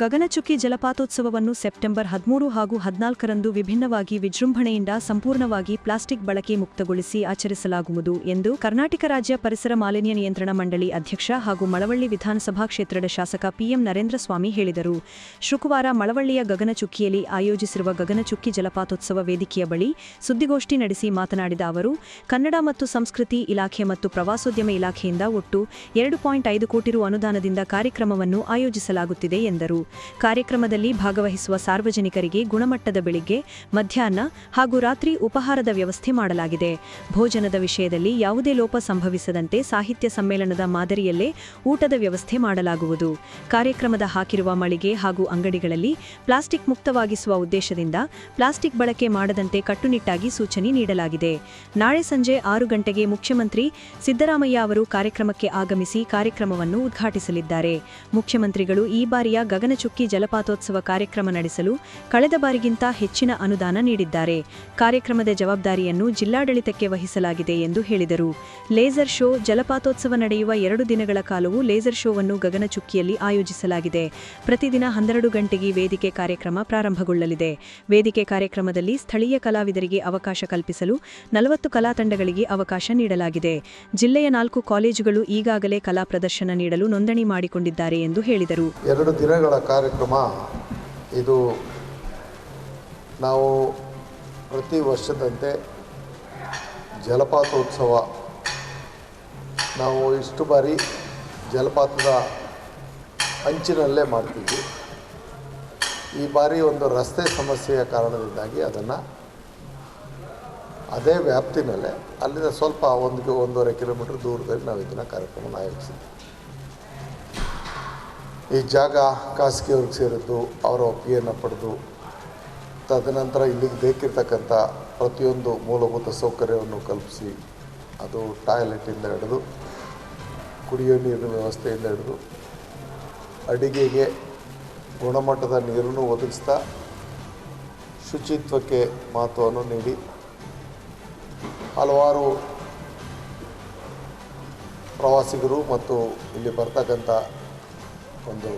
Gaganachukki ಜಲಪಾತೋತ್ಸವವನ್ನು September ಹದಿಮೂರು ಹಾಗೂ ಹದಿನಾಲ್ಕರಂದು ವಿಭಿನ್ನವಾಗಿ ವಿಜೃಂಭಣೆಯಿಂದ ಸಂಪೂರ್ಣವಾಗಿ ಪ್ಲಾಸ್ಟಿಕ್ ಬಳಕೆ ಮುಕ್ತಗೊಳಿಸಿ ಆಚರಿಸಲಾಗುವುದು ಎಂದು ಕರ್ನಾಟಕ ರಾಜ್ಯ ಪರಿಸರ ಮಾಲಿನ್ಯ ನಿಯಂತ್ರಣ ಮಂಡಳಿ ಅಧ್ಯಕ್ಷ ಹಾಗೂ ಮಳವಳ್ಳಿ ವಿಧಾನಸಭಾ ಕ್ಷೇತ್ರದ ಶಾಸಕ ಪಿಎಂ ನರೇಂದ್ರ ಸ್ವಾಮಿ ಹೇಳಿದರು. ಶುಕ್ರವಾರ ಮಳವಳ್ಳಿಯ ಗಗನಚುಕ್ಕಿಯಲ್ಲಿ ಆಯೋಜಿಸಿರುವ ಗಗನಚುಕ್ಕಿ ಜಲಪಾತೋತ್ಸವ ವೇದಿಕೆಯ ಬಳಿ ಸುದ್ದಿಗೋಷ್ಠಿ ನಡೆಸಿ ಮಾತನಾಡಿದ ಅವರು, ಕನ್ನಡ ಮತ್ತು ಸಂಸ್ಕೃತಿ ಇಲಾಖೆ ಮತ್ತು ಪ್ರವಾಸೋದ್ಯಮ ಇಲಾಖೆಯಿಂದ ಒಟ್ಟು ಎರಡು ಪಾಯಿಂಟ್ ಐದು ಕೋಟಿ ರು ಅನುದಾನದಿಂದ ಕಾರ್ಯಕ್ರಮವನ್ನು ಆಯೋಜಿಸಲಾಗುತ್ತಿದೆ ಎಂದರು. ಕಾರ್ಯಕ್ರಮದಲ್ಲಿ ಭಾಗವಹಿಸುವ ಸಾರ್ವಜನಿಕರಿಗೆ ಗುಣಮಟ್ಟದ ಬೆಳಿಗ್ಗೆ, ಮಧ್ಯಾಹ್ನ ಹಾಗೂ ರಾತ್ರಿ ಉಪಹಾರದ ವ್ಯವಸ್ಥೆ ಮಾಡಲಾಗಿದೆ. ಭೋಜನದ ವಿಷಯದಲ್ಲಿ ಯಾವುದೇ ಲೋಪ ಸಂಭವಿಸದಂತೆ ಸಾಹಿತ್ಯ ಸಮ್ಮೇಳನದ ಮಾದರಿಯಲ್ಲೇ ಊಟದ ವ್ಯವಸ್ಥೆ ಮಾಡಲಾಗುವುದು. ಕಾರ್ಯಕ್ರಮದ ಹಾಕಿರುವ ಮಳಿಗೆ ಹಾಗೂ ಅಂಗಡಿಗಳಲ್ಲಿ ಪ್ಲಾಸ್ಟಿಕ್ ಮುಕ್ತವಾಗಿಸುವ ಉದ್ದೇಶದಿಂದ ಪ್ಲಾಸ್ಟಿಕ್ ಬಳಕೆ ಮಾಡದಂತೆ ಕಟ್ಟುನಿಟ್ಟಾಗಿ ಸೂಚನೆ ನೀಡಲಾಗಿದೆ. ನಾಳೆ ಸಂಜೆ ಆರು ಗಂಟೆಗೆ ಮುಖ್ಯಮಂತ್ರಿ ಸಿದ್ದರಾಮಯ್ಯ ಅವರು ಕಾರ್ಯಕ್ರಮಕ್ಕೆ ಆಗಮಿಸಿ ಕಾರ್ಯಕ್ರಮವನ್ನು ಉದ್ಘಾಟಿಸಲಿದ್ದಾರೆ. ಮುಖ್ಯಮಂತ್ರಿಗಳು ಈ ಬಾರಿಯ ಗಗನಚುಕ್ಕಿ ಜಲಪಾತೋತ್ಸವ ಕಾರ್ಯಕ್ರಮ ನಡೆಸಲು ಕಳೆದ ಬಾರಿಗಿಂತ ಹೆಚ್ಚಿನ ಅನುದಾನ ನೀಡಿದ್ದಾರೆ. ಕಾರ್ಯಕ್ರಮದ ಜವಾಬ್ದಾರಿಯನ್ನು ಜಿಲ್ಲಾಡಳಿತಕ್ಕೆ ವಹಿಸಲಾಗಿದೆ ಎಂದು ಹೇಳಿದರು. ಲೇಸರ್ ಶೋ ಜಲಪಾತೋತ್ಸವ ನಡೆಯುವ ಎರಡು ದಿನಗಳ ಕಾಲವು ಲೇಸರ್ ಶೋವನ್ನು ಗಗನಚುಕ್ಕಿಯಲ್ಲಿ ಆಯೋಜಿಸಲಾಗಿದೆ. ಪ್ರತಿದಿನ ಹನ್ನೆರಡು ಗಂಟೆಗೆ ವೇದಿಕೆ ಕಾರ್ಯಕ್ರಮ ಪ್ರಾರಂಭಗೊಳ್ಳಲಿದೆ. ವೇದಿಕೆ ಕಾರ್ಯಕ್ರಮದಲ್ಲಿ ಸ್ಥಳೀಯ ಕಲಾವಿದರಿಗೆ ಅವಕಾಶ ಕಲ್ಪಿಸಲು ನಲವತ್ತು ಕಲಾತಂಡಗಳಿಗೆ ಅವಕಾಶ ನೀಡಲಾಗಿದೆ. ಜಿಲ್ಲೆಯ ನಾಲ್ಕು ಕಾಲೇಜುಗಳು ಈಗಾಗಲೇ ಕಲಾ ಪ್ರದರ್ಶನ ನೀಡಲು ನೋಂದಣಿ ಮಾಡಿಕೊಂಡಿದ್ದಾರೆ ಎಂದು ಹೇಳಿದರು. ಎರಡು ದಿನಗಳ ಕಾರ್ಯಕ್ರಮ. ಇದು ನಾವು ಪ್ರತಿ ವರ್ಷದಂತೆ ಜಲಪಾತೋತ್ಸವ. ನಾವು ಇಷ್ಟು ಬಾರಿ ಜಲಪಾತದ ಅಂಚಿನಲ್ಲೇ ಮಾಡ್ತಿದ್ವಿ ಈ ಬಾರಿ ಒಂದು ರಸ್ತೆ ಸಮಸ್ಯೆಯ ಕಾರಣದಿಂದಾಗಿ ಅದನ್ನು ಅದೇ ವ್ಯಾಪ್ತಿನಲ್ಲೇ ಅಲ್ಲಿಂದ ಸ್ವಲ್ಪ ಒಂದು ಒಂದೂವರೆ ಕಿಲೋಮೀಟ್ರ್ ದೂರದಲ್ಲಿ ನಾವು ಇದನ್ನು ಕಾರ್ಯಕ್ರಮವನ್ನು ಆಯೋಜಿಸಿದ್ವಿ. ಈ ಜಾಗ ಖಾಸಗಿಯವ್ರಿಗೆ ಸೇರಿದ್ದು ಅವರ ಒಪ್ಪಿಗೆಯನ್ನು ಪಡೆದು ತದನಂತರ ಇಲ್ಲಿಗೆ ಬೇಕಿರ್ತಕ್ಕಂಥ ಪ್ರತಿಯೊಂದು ಮೂಲಭೂತ ಸೌಕರ್ಯವನ್ನು ಕಲ್ಪಿಸಿ ಅದು ಟಾಯ್ಲೆಟಿಂದ ಹಿಡಿದು ಕುಡಿಯೋ ನೀರಿನ ವ್ಯವಸ್ಥೆಯಿಂದ ಹಿಡಿದು ಅಡಿಗೆಗೆ ಗುಣಮಟ್ಟದ ನೀರನ್ನು ಒದಗಿಸ್ತಾ ಶುಚಿತ್ವಕ್ಕೆ ಮಹತ್ವವನ್ನು ನೀಡಿ ಹಲವಾರು ಪ್ರವಾಸಿಗರು ಮತ್ತು ಇಲ್ಲಿ ಬರ್ತಕ್ಕಂಥ ಒಂದು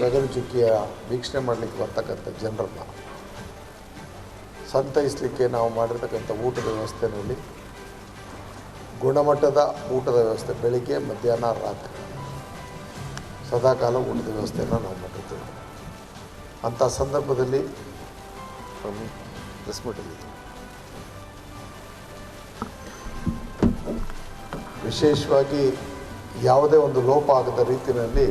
ಗಗನಚುಕ್ಕಿಯ ವೀಕ್ಷಣೆ ಮಾಡಲಿಕ್ಕೆ ಬರ್ತಕ್ಕಂಥ ಜನರನ್ನು ಸಂತೈಸಲಿಕ್ಕೆ ನಾವು ಮಾಡಿರ್ತಕ್ಕಂಥ ಊಟದ ವ್ಯವಸ್ಥೆಯಲ್ಲಿ ಗುಣಮಟ್ಟದ ಊಟದ ವ್ಯವಸ್ಥೆ ಬೆಳಿಗ್ಗೆ, ಮಧ್ಯಾಹ್ನ, ರಾತ್ರಿ. ಸದಾಕಾಲ ಊಟದ ವ್ಯವಸ್ಥೆಯನ್ನು ನಾವು ಮಾಡಿರ್ತೇವೆ. ಅಂಥ ಸಂದರ್ಭದಲ್ಲಿ ವಿಶೇಷವಾಗಿ ಯಾವುದೇ ಒಂದು ಲೋಪ ಆಗದ ರೀತಿಯಲ್ಲಿ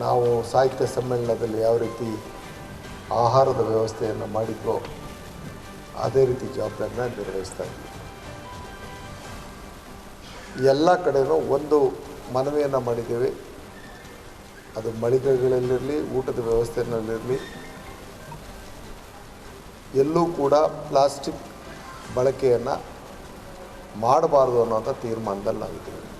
ನಾವು ಸಾಹಿತ್ಯ ಸಮ್ಮೇಳನದಲ್ಲಿ ಯಾವ ರೀತಿ ಆಹಾರದ ವ್ಯವಸ್ಥೆಯನ್ನು ಮಾಡಿದ್ರೋ ಅದೇ ರೀತಿ ಜವಾಬ್ದಾರಿನ ನಿರ್ವಹಿಸ್ತಾ ಇದ್ವಿ. ಎಲ್ಲ ಕಡೆಯೂ ಒಂದು ಮನವಿಯನ್ನು ಮಾಡಿದ್ದೇವೆ. ಅದು ಮಳಿಗೆಗಳಲ್ಲಿರಲಿ, ಊಟದ ವ್ಯವಸ್ಥೆಯಲ್ಲಿರಲಿ, ಎಲ್ಲೂ ಕೂಡ ಪ್ಲಾಸ್ಟಿಕ್ ಬಳಕೆಯನ್ನು ಮಾಡಬಾರ್ದು ಅನ್ನೋಂಥ ತೀರ್ಮಾನದಲ್ಲಿ ನಾವಿದ್ದೀವಿ.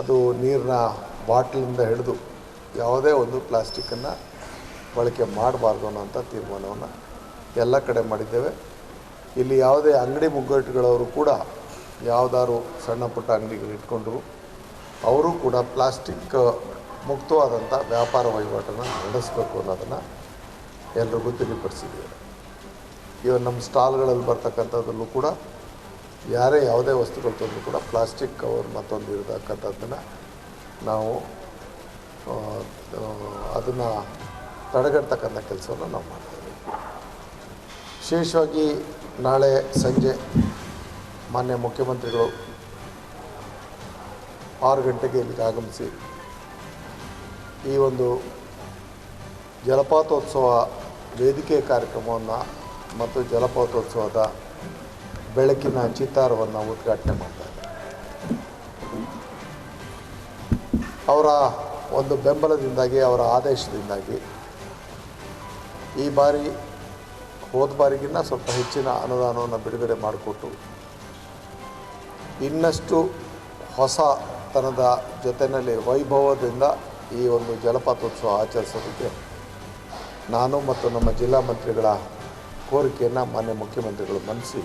ಅದು ನೀರಿನ ಬಾಟ್ಲಿಂದ ಹಿಡಿದು ಯಾವುದೇ ಒಂದು ಪ್ಲಾಸ್ಟಿಕ್ಕನ್ನು ಬಳಕೆ ಮಾಡಬಾರ್ದು ಅನ್ನೋಂಥ ತೀರ್ಮಾನವನ್ನು ಎಲ್ಲ ಕಡೆ ಮಾಡಿದ್ದೇವೆ. ಇಲ್ಲಿ ಯಾವುದೇ ಅಂಗಡಿ ಮುಗ್ಗಟ್ಟುಗಳವರು ಕೂಡ ಯಾವುದಾದ್ರು ಸಣ್ಣ ಪುಟ್ಟ ಅಂಗಡಿಗಳು ಇಟ್ಕೊಂಡ್ರು, ಅವರು ಕೂಡ ಪ್ಲಾಸ್ಟಿಕ್ ಮುಕ್ತವಾದಂಥ ವ್ಯಾಪಾರ ವಹಿವಾಟನ್ನು ನಡೆಸಬೇಕು ಅನ್ನೋದನ್ನು ಎಲ್ರಿಗೂ ತಿಳಿಪಡಿಸಿದ್ದೇವೆ. ಇವನ್ ನಮ್ಮ ಸ್ಟಾಲ್ಗಳಲ್ಲಿ ಬರ್ತಕ್ಕಂಥದ್ರಲ್ಲೂ ಕೂಡ ಯಾರೇ ಯಾವುದೇ ವಸ್ತುಗಳು ತಂದರೂ ಕೂಡ ಪ್ಲಾಸ್ಟಿಕ್ ಕವರ್ ಮತ್ತೊಂದು ಇರತಕ್ಕಂಥದ್ದನ್ನು ನಾವು ಅದನ್ನು ತಡೆಗಟ್ಟತಕ್ಕಂಥ ಕೆಲಸವನ್ನು ನಾವು ಮಾಡ್ತೀವಿ ವಿಶೇಷವಾಗಿ ನಾಳೆ ಸಂಜೆ ಮಾನ್ಯ ಮುಖ್ಯಮಂತ್ರಿಗಳು ಆರು ಗಂಟೆಗೆ ಇಲ್ಲಿಗೆ ಆಗಮಿಸಿ ಈ ಒಂದು ಜಲಪಾತೋತ್ಸವ ವೇದಿಕೆ ಕಾರ್ಯಕ್ರಮವನ್ನು ಮತ್ತು ಜಲಪಾತೋತ್ಸವದ ಬೆಳಕಿನ ಚಿತ್ತಾರವನ್ನು ಉದ್ಘಾಟನೆ ಮಾಡ್ತಾರೆ. ಅವರ ಒಂದು ಬೆಂಬಲದಿಂದಾಗಿ, ಅವರ ಆದೇಶದಿಂದಾಗಿ ಈ ಬಾರಿ, ಹೋದ ಬಾರಿಗಿನ್ನ ಸ್ವಲ್ಪ ಹೆಚ್ಚಿನ ಅನುದಾನವನ್ನು ಬಿಡುಗಡೆ ಮಾಡಿಕೊಟ್ಟು, ಇನ್ನಷ್ಟು ಹೊಸತನದ ಜೊತೆಯಲ್ಲಿ ವೈಭವದಿಂದ ಈ ಒಂದು ಜಲಪಾತೋತ್ಸವ ಆಚರಿಸೋದಕ್ಕೆ ನಾನು ಮತ್ತು ನಮ್ಮ ಜಿಲ್ಲಾ ಮಂತ್ರಿಗಳ ಕೋರಿಕೆಯನ್ನು ಮಾನ್ಯ ಮುಖ್ಯಮಂತ್ರಿಗಳು ಮನಸಿ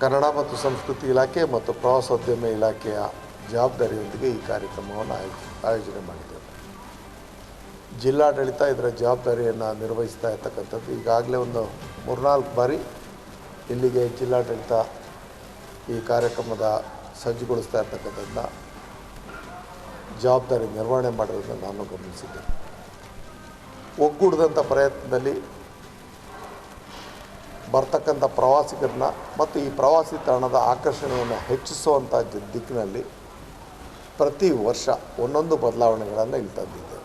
ಕನ್ನಡ ಮತ್ತು ಸಂಸ್ಕೃತಿ ಇಲಾಖೆ ಮತ್ತು ಪ್ರವಾಸೋದ್ಯಮ ಇಲಾಖೆಯ ಜವಾಬ್ದಾರಿಯೊಂದಿಗೆ ಈ ಕಾರ್ಯಕ್ರಮವನ್ನು ಆಯೋಜ, ಆಯೋಜನೆ ಮಾಡಿದ್ದೇವೆ. ಜಿಲ್ಲಾಡಳಿತ ಇದರ ಜವಾಬ್ದಾರಿಯನ್ನು ನಿರ್ವಹಿಸ್ತಾ ಇರ್ತಕ್ಕಂಥದ್ದು. ಈಗಾಗಲೇ ಒಂದು ಮೂರ್ನಾಲ್ಕು ಬಾರಿ ಇಲ್ಲಿಗೆ ಜಿಲ್ಲಾಡಳಿತ ಈ ಕಾರ್ಯಕ್ರಮದ ಸಜ್ಜುಗೊಳಿಸ್ತಾ ಇರ್ತಕ್ಕಂಥದ್ದನ್ನ ಜವಾಬ್ದಾರಿ ನಿರ್ವಹಣೆ ಮಾಡಿರೋದನ್ನು ನಾನು ಗಮನಿಸಿದ್ದೇನೆ. ಒಗ್ಗೂಡಿದಂಥ ಪ್ರಯತ್ನದಲ್ಲಿ ಬರ್ತಕ್ಕಂಥ ಪ್ರವಾಸಿಗರನ್ನ ಮತ್ತು ಈ ಪ್ರವಾಸಿ ತಾಣದ ಆಕರ್ಷಣೆಯನ್ನು ಹೆಚ್ಚಿಸುವಂಥ ದಿಕ್ಕಿನಲ್ಲಿ ಪ್ರತಿ ವರ್ಷ ಒಂದೊಂದು ಬದಲಾವಣೆಗಳನ್ನು ಇಲ್ಲಿ ತಂದಿದ್ದೇವೆ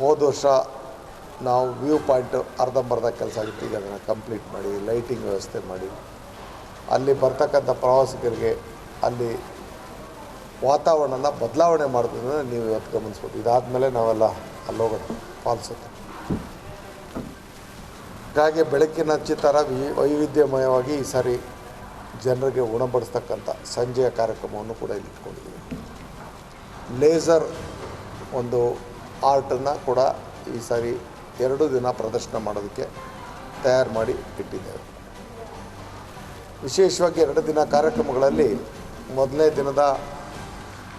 ಹೋದ ವರ್ಷ ನಾವು ವ್ಯೂ ಪಾಯಿಂಟ್ ಅರ್ಧಂಬರ್ಧ ಕೆಲಸ ಆಗಿತ್ತು. ಈಗ ಅದನ್ನು ಕಂಪ್ಲೀಟ್ ಮಾಡಿ, ಲೈಟಿಂಗ್ ವ್ಯವಸ್ಥೆ ಮಾಡಿ. ಅಲ್ಲಿ ಬರ್ತಕ್ಕಂಥ ಪ್ರವಾಸಿಗರಿಗೆ ಅಲ್ಲಿ ವಾತಾವರಣನ ಬದಲಾವಣೆ ಮಾಡೋದನ್ನು ನೀವು ಇವತ್ತು ಗಮನಿಸ್ಬೋದು. ಇದಾದಮೇಲೆ ನಾವೆಲ್ಲ ಅಲ್ಲಿ ಪಾಲಿಸುತ್ತೆ ಹಾಗಾಗಿ ಬೆಳಕಿನ ಚಿತ್ತಾರ ವೈವಿಧ್ಯಮಯವಾಗಿ ಈ ಸಾರಿ ಜನರಿಗೆ ಉಣಬಡಿಸ್ತಕ್ಕಂಥ ಸಂಜೆಯ ಕಾರ್ಯಕ್ರಮವನ್ನು ಕೂಡ ಇಲ್ಲಿ ಇಟ್ಕೊಂಡಿದ್ದೀವಿ. ಲೇಸರ್ ಒಂದು ಆರ್ಟನ್ನು ಕೂಡ ಈ ಸಾರಿ ಎರಡು ದಿನ ಪ್ರದರ್ಶನ ಮಾಡೋದಕ್ಕೆ ತಯಾರು ಮಾಡಿ ಇಟ್ಟಿದ್ದೇವೆ. ವಿಶೇಷವಾಗಿ ಎರಡು ದಿನ ಕಾರ್ಯಕ್ರಮಗಳಲ್ಲಿ ಮೊದಲನೇ ದಿನದ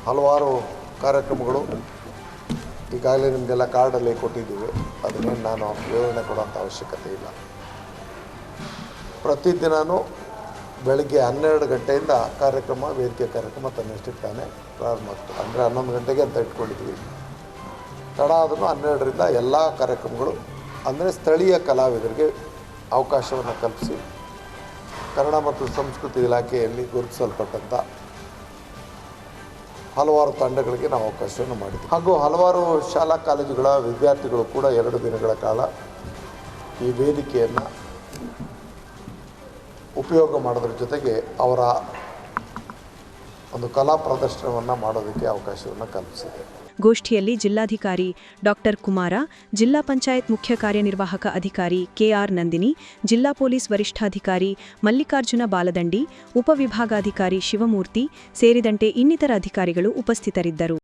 ಹಲವಾರು ಕಾರ್ಯಕ್ರಮಗಳು ಈಗಾಗಲೇ ನಿಮಗೆಲ್ಲ ಕಾರ್ಡಲ್ಲಿ ಕೊಟ್ಟಿದ್ದೀವಿ. ಅದನ್ನೇನು ನಾನು ವಿವರಣೆ ಕೊಡೋಂಥ ಅವಶ್ಯಕತೆ ಇಲ್ಲ. ಪ್ರತಿದಿನವೂ ಬೆಳಗ್ಗೆ ಹನ್ನೆರಡು ಗಂಟೆಯಿಂದ ಕಾರ್ಯಕ್ರಮ, ವೇದಿಕೆ ಕಾರ್ಯಕ್ರಮ ತನ್ನಷ್ಟಕ್ಕೆ ತಾನೇ ಪ್ರಾರಂಭ ಆಗ್ತದೆ. ಅಂದರೆ ಹನ್ನೊಂದು ಗಂಟೆಗೆ ಅಂತ ಇಟ್ಕೊಂಡಿದ್ವಿ ತಡ ಆದ್ರೂ ಹನ್ನೆರಡರಿಂದ ಎಲ್ಲ ಕಾರ್ಯಕ್ರಮಗಳು, ಅಂದರೆ ಸ್ಥಳೀಯ ಕಲಾವಿದರಿಗೆ ಅವಕಾಶವನ್ನು ಕಲ್ಪಿಸಿ, ಕನ್ನಡ ಮತ್ತು ಸಂಸ್ಕೃತಿ ಇಲಾಖೆಯಲ್ಲಿ ಗುರುತಿಸಲ್ಪಟ್ಟಂಥ ಹಲವಾರು ತಂಡಗಳಿಗೆ ನಾವು ಅವಕಾಶವನ್ನು ಮಾಡಿದ್ವಿ. ಹಾಗೂ ಹಲವಾರು ಶಾಲಾ ಕಾಲೇಜುಗಳ ವಿದ್ಯಾರ್ಥಿಗಳು ಕೂಡ ಎರಡು ದಿನಗಳ ಕಾಲ ಈ ವೇದಿಕೆಯನ್ನು ಉಪಯೋಗ ಮಾಡೋದ್ರ ಜೊತೆಗೆ ಅವರ ಒಂದು ಕಲಾ ಪ್ರದರ್ಶನವನ್ನು ಮಾಡೋದಕ್ಕೆ ಅವಕಾಶವನ್ನು ಕಲ್ಪಿಸಿದೆ. ಗೋಷ್ಠಿಯಲ್ಲಿ ಜಿಲ್ಲಾಧಿಕಾರಿ ಡಾಕ್ಟರ್ ಕುಮಾರ, ಜಿಲ್ಲಾ ಪಂಚಾಯತ್ ಮುಖ್ಯ ಕಾರ್ಯನಿರ್ವಾಹಕ ಅಧಿಕಾರಿ ಕೆಆರ್ ನಂದಿನಿ, ಜಿಲ್ಲಾ ಪೊಲೀಸ್ ವರಿಷ್ಠಾಧಿಕಾರಿ ಮಲ್ಲಿಕಾರ್ಜುನ ಬಾಲದಂಡಿ, ಉಪವಿಭಾಗಾಧಿಕಾರಿ ಶಿವಮೂರ್ತಿ ಸೇರಿದಂತೆ ಇನ್ನಿತರ ಅಧಿಕಾರಿಗಳು ಉಪಸ್ಥಿತರಿದ್ದರು.